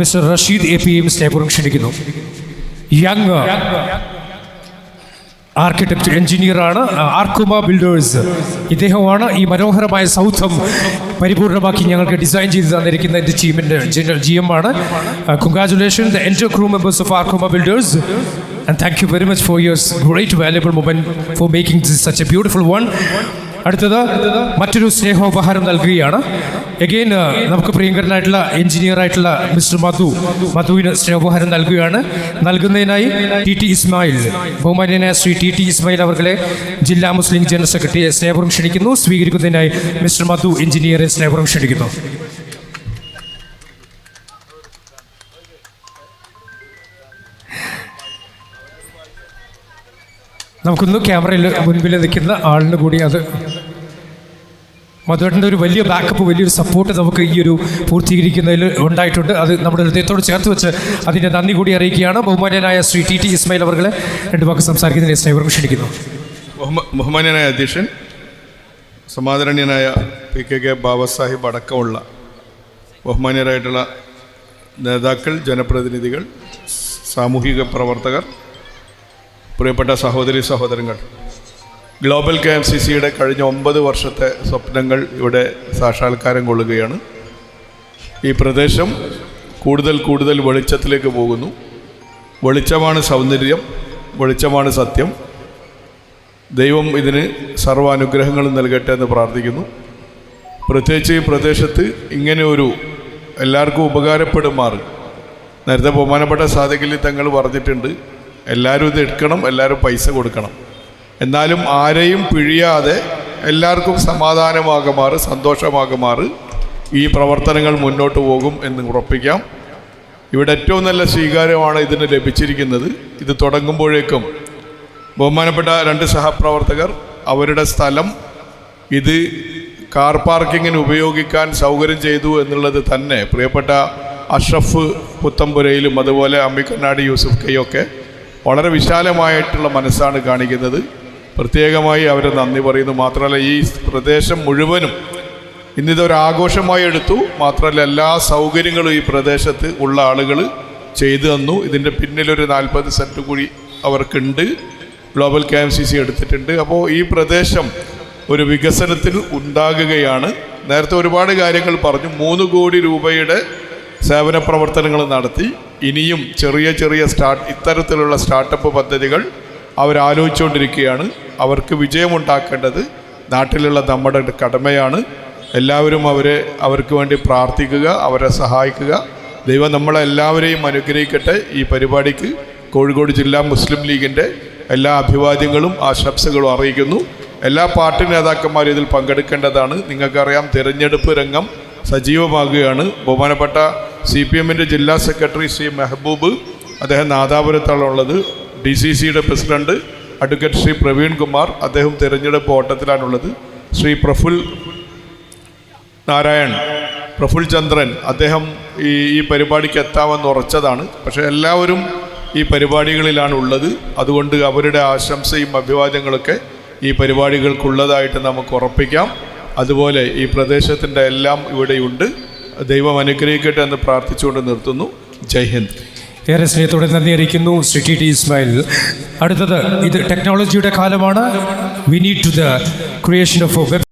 Mister Rasheed A പിയും സ്നേഹപൂർവം ക്ഷണിക്കുന്നു. യങ് ആർക്കിടെക്ട് എഞ്ചിനീയറാണ് ആർക്കുമ ബിൽഡേഴ്സ് ഇദ്ദേഹമാണ് ഈ മനോഹരമായ സൗധം പരിപൂർണമാക്കി ഞങ്ങൾക്ക് ഡിസൈൻ ചെയ്ത് തന്നിരിക്കുന്ന എന്റെ ടീമിന്റെ ജനറൽ ജി എം ആണ്. കൊങ്കാചുലേഷൻ ദ എന്റെ crew members of ആർക്കുമ builders and thank you very much for yours great valuable moment for making this such a beautiful one അടുത്തത് മറ്റൊരു സ്നേഹോപഹാരം നൽകുകയാണ്. എഗെയിൻ നമുക്ക് പ്രിയങ്കരനായിട്ടുള്ള എഞ്ചിനീയർ ആയിട്ടുള്ള മിസ്റ്റർ മധു. മധുവിന് സ്നേഹോപഹാരം നൽകുകയാണ്. നൽകുന്നതിനായി ടി ടി ഇസ്മായിൽ ബഹുമാന്യനായ ശ്രീ ടി ടി ഇസ്മായിൽ അവർകളെ ജില്ലാ മുസ്ലിം ജനറൽ സെക്രട്ടറിയെ സ്നേഹപുരം ക്ഷണിക്കുന്നു. സ്വീകരിക്കുന്നതിനായി മിസ്റ്റർ മധു എഞ്ചിനീയറെ സ്നേഹപുരം ക്ഷണിക്കുന്നു. നമുക്കൊന്ന് ക്യാമറയിൽ മുൻപിൽ നിൽക്കുന്ന ആളിന് കൂടി അത് മധുവേട്ടന്റെ ഒരു വലിയ ബാക്കപ്പ് വലിയൊരു സപ്പോർട്ട് നമുക്ക് ഈ ഒരു പൂർത്തീകരിക്കുന്നതിൽ ഉണ്ടായിട്ടുണ്ട്. അത് നമ്മുടെ ഹൃദയത്തോട് ചേർത്ത് വെച്ച് അതിന്റെ നന്ദി കൂടി അറിയിക്കുകയാണ്. ബഹുമാന്യനായ ശ്രീ ടി ടി ഇസ്മയിൽ അവർകളെ രണ്ടു വാക്ക് സംസാരിക്കുന്നതിന് സ്നേഹം ക്ഷണിക്കുന്നു. ബഹുമാനായ അധ്യക്ഷൻ സമാദരണീയനായ പി കെ കെ ബാബാസാഹിബ് അടക്കമുള്ള ബഹുമാന്യരായിട്ടുള്ള നേതാക്കൾ ജനപ്രതിനിധികൾ സാമൂഹിക പ്രവർത്തകർ പ്രിയപ്പെട്ട സഹോദരി സഹോദരങ്ങൾ ഗ്ലോബൽ കെ എം സി സിയുടെ കഴിഞ്ഞ ഒമ്പത് വർഷത്തെ സ്വപ്നങ്ങൾ ഇവിടെ സാക്ഷാത്കാരം കൊള്ളുകയാണ്. ഈ പ്രദേശം കൂടുതൽ കൂടുതൽ വെളിച്ചത്തിലേക്ക് പോകുന്നു. വെളിച്ചമാണ് സൗന്ദര്യം വെളിച്ചമാണ് സത്യം. ദൈവം ഇതിന് സർവാനുഗ്രഹങ്ങളും നൽകട്ടെ എന്ന് പ്രാർത്ഥിക്കുന്നു. പ്രത്യേകിച്ച് ഈ പ്രദേശത്ത് ഇങ്ങനെ ഒരു എല്ലാവർക്കും ഉപകാരപ്പെടുമാറ് നേരത്തെ ബഹുമാനപ്പെട്ട സാധകലി തങ്ങൾ പറഞ്ഞിട്ടുണ്ട് എല്ലാവരും ഇത് എടുക്കണം എല്ലാവരും പൈസ കൊടുക്കണം. എന്നാലും ആരെയും പിഴിയാതെ എല്ലാവർക്കും സമാധാനമാകുമാറ് സന്തോഷമാകുമാറ് ഈ പ്രവർത്തനങ്ങൾ മുന്നോട്ട് പോകും എന്ന് ഉറപ്പിക്കാം. ഇവിടെ ഏറ്റവും നല്ല സ്വീകാര്യമാണ് ഇതിന് ലഭിച്ചിരിക്കുന്നത്. ഇത് തുടങ്ങുമ്പോഴേക്കും ബഹുമാനപ്പെട്ട രണ്ട് സഹപ്രവർത്തകർ അവരുടെ സ്ഥലം ഇത് കാർ പാർക്കിങ്ങിന് ഉപയോഗിക്കാൻ സൗകര്യം ചെയ്തു എന്നുള്ളത് തന്നെ പ്രിയപ്പെട്ട അഷ്റഫ് പുത്തമ്പുരയിലും അതുപോലെ അമ്മിക്കണ്ണാടി യൂസുഫ് കൈയൊക്കെ വളരെ വിശാലമായിട്ടുള്ള മനസ്സാണ് കാണിക്കുന്നത്. പ്രത്യേകമായി അവരെ നന്ദി പറയുന്നു. മാത്രമല്ല ഈ പ്രദേശം മുഴുവനും ഇന്നിതൊരാഘോഷമായി എടുത്തു. മാത്രമല്ല എല്ലാ സൗകര്യങ്ങളും ഈ പ്രദേശത്ത് ഉള്ള ആളുകൾ ചെയ്തു തന്നു. ഇതിന്റെ പിന്നിലൊരു നാൽപ്പത് സെന്റ് കൂടി അവർക്കുണ്ട്. Global K M C C എടുത്തിട്ടുണ്ട്. അപ്പോൾ ഈ പ്രദേശം ഒരു വികസനത്തിൽ ഉണ്ടാകുകയാണ്. നേരത്തെ ഒരുപാട് കാര്യങ്ങൾ പറഞ്ഞു. മൂന്ന് കോടി രൂപയുടെ സേവന പ്രവർത്തനങ്ങൾ നടത്തി. ഇനിയും ചെറിയ ചെറിയ സ്റ്റാർട്ട് ഇത്തരത്തിലുള്ള സ്റ്റാർട്ടപ്പ് പദ്ധതികൾ അവരാലോചിച്ചുകൊണ്ടിരിക്കുകയാണ്. അവർക്ക് വിജയമുണ്ടാക്കേണ്ടത് നാട്ടിലുള്ള നമ്മുടെ കടമയാണ്. എല്ലാവരും അവരെ അവർക്ക് വേണ്ടി പ്രാർത്ഥിക്കുക അവരെ സഹായിക്കുക. ദൈവം നമ്മളെല്ലാവരെയും അനുഗ്രഹിക്കട്ടെ ഈ പരിപാടിക്ക്. കോഴിക്കോട് ജില്ലാ മുസ്ലിം ലീഗിന്റെ എല്ലാ അഭിവാദ്യങ്ങളും ആശംസകളും അറിയിക്കുന്നു. എല്ലാ പാർട്ടി നേതാക്കന്മാരും ഇതിൽ പങ്കെടുക്കേണ്ടതാണ്. നിങ്ങൾക്കറിയാം തിരഞ്ഞെടുപ്പ് രംഗം സജീവമാകുകയാണ്. ബഹുമാനപ്പെട്ട സി പി എമ്മിന്റെ ജില്ലാ സെക്രട്ടറി ശ്രീ മെഹബൂബ് അദ്ദേഹം നാദാപുരത്താണുള്ളത്. ഡി സി സിയുടെ പ്രസിഡന്റ് അഡ്വക്കേറ്റ് ശ്രീ പ്രവീൺ കുമാർ അദ്ദേഹം തിരഞ്ഞെടുപ്പ് ഓട്ടത്തിലാണുള്ളത്. ശ്രീ പ്രഫുൽ നാരായൺ പ്രഫുൽ ചന്ദ്രൻ അദ്ദേഹം ഈ ഈ പരിപാടിക്ക് എത്താമെന്ന് ഉറച്ചതാണ്. പക്ഷേ എല്ലാവരും ഈ പരിപാടികളിലാണ് ഉള്ളത് അതുകൊണ്ട് അവരുടെ ആശംസയും അഭിവാദ്യങ്ങളൊക്കെ ഈ പരിപാടികൾക്കുള്ളതായിട്ട് നമുക്ക് ഉറപ്പിക്കാം. അതുപോലെ ഈ പ്രദേശത്തിന്റെ എല്ലാം ഇവിടെയുണ്ട്. ദൈവം അനുഗ്രഹിക്കട്ടെ എന്ന് പ്രാർത്ഥിച്ചുകൊണ്ട് നിർത്തുന്നു. ജയ് ഹിന്ദ്. ഏറെ സ്നേഹത്തോടെ നന്ദി അറിയിക്കുന്നു ടി ടി ഇസ്മായിൽ. അടുത്തത് ഇത് ടെക്നോളജിയുടെ കാലമാണ്. We need to the creation of web